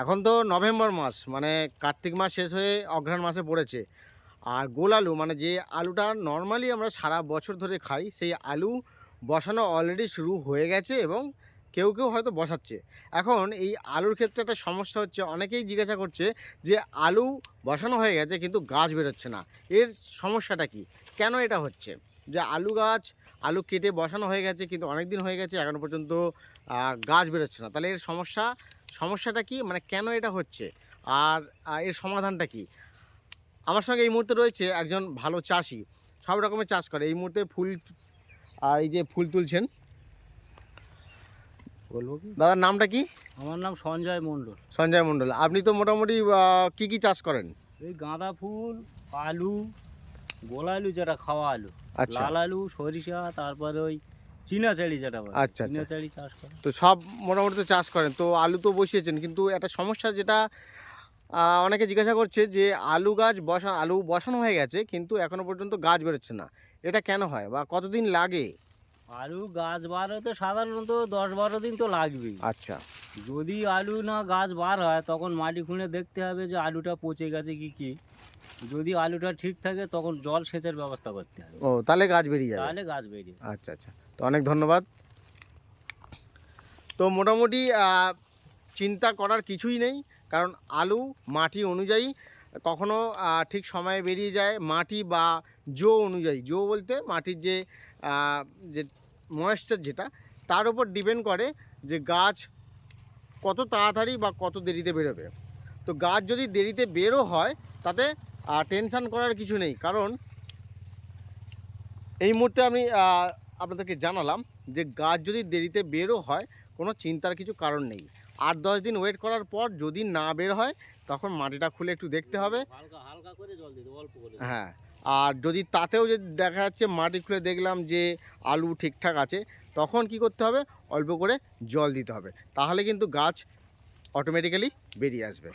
এখন তো নভেম্বর মাস মানে কার্তিক মাস শেষ হয়ে অঘ্রাণ মাসে পড়েছে। আর গোল আলু মানে যে আলুটা নর্মালি আমরা সারা বছর ধরে খাই, সেই আলু বসানো অলরেডি শুরু হয়ে গেছে এবং কেউ কেউ হয়তো বসাচ্ছে। এখন এই আলুর ক্ষেত্রে একটা সমস্যা হচ্ছে, অনেকেই জিজ্ঞাসা করছে যে আলু বসানো হয়ে গেছে কিন্তু গাছ বেরোচ্ছে না। এর সমস্যাটা কি? কেন এটা হচ্ছে? যে আলু গাছ, আলু কেটে বসানো হয়ে গেছে কিন্তু অনেক দিন হয়ে গেছে এখনও পর্যন্ত গাছ বেরোচ্ছে না। তাহলে এর সমস্যা সমস্যাটা কি? মানে কেন এটা হচ্ছে? আর এর সমাধানটা কি? আমার সঙ্গে এই মুহূর্তে রয়েছে একজন ভালো চাষি। সব রকমের চাষ করে। এই মুহূর্তে ফুল এই যে ফুল তুলছেন। বলব কি? দাদার নামটা কি? আমার নাম সঞ্জয় মণ্ডল। সঞ্জয় মণ্ডল। আপনি তো মোটামুটি কি কি চাষ করেন? এই গাঁদা ফুল আলু গোলা আলু যেটা খাওয়া আলু। আচ্ছা। লাল আলু সরিষা তারপরে ওই চীনা চাড়ি যেটা বলে আচ্ছা, চীনা আচ্ছা। চাড়ি চাষ করে। তো সব মোটামুটি তো চাষ করেন তো আলু তো বসিয়েছেন কিন্তু একটা সমস্যা যেটা অনেকে জিজ্ঞাসা করছে যে আলু গাছ বসা আলু বসানো হয়ে গেছে কিন্তু এখনও পর্যন্ত গাছ বেরোচ্ছে না। এটা কেন হয় বা কতদিন লাগে? আলু গাছ বার হতে সাধারণত দশ বারো দিন তো লাগবেই। আচ্ছা। যদি আলু না গাছ বার হয় তখন মাটি খুঁড়ে দেখতে হবে যে আলুটা পচে গেছে কি কি। যদি আলুটা ঠিক থাকে তখন জল সেচের ব্যবস্থা করতে হবে। ও তাহলে গাছ বেরিয়ে যাবে। তাহলে গাছ বেরিয়ে আচ্ছা আচ্ছা। তো অনেক ধন্যবাদ। তো মোটামুটি চিন্তা করার কিছুই নেই, কারণ আলু মাটি অনুযায়ী কখনো ঠিক সময়ে বেরিয়ে যায়। মাটি বা জো অনুযায়ী, জো বলতে মাটির যে যে ময়েশ্চার যেটা, তার উপর ডিপেন্ড করে যে গাছ কত তাড়াতাড়ি বা কত দেরিতে বেরোবে। তো গাছ যদি দেরিতে বেরো হয়, তাতে টেনশান করার কিছু নেই। কারণ এই মুহূর্তে আমি আপনাদেরকে জানালাম যে গাছ যদি দেরিতে বেরো হয় কোনো চিন্তার কিছু কারণ নেই। আট দশ দিন ওয়েট করার পর যদি না বের হয় তখন মাটিটা খুলে একটু দেখতে হবে। হ্যাঁ আর যদি তাতেও যদি দেখা যাচ্ছে মাটি খুলে দেখলাম যে আলু ঠিকঠাক আছে তখন কি করতে হবে? অল্প করে জল দিতে হবে। তাহলে কিন্তু গাছ অটোমেটিক্যালি বেরিয়ে আসবে।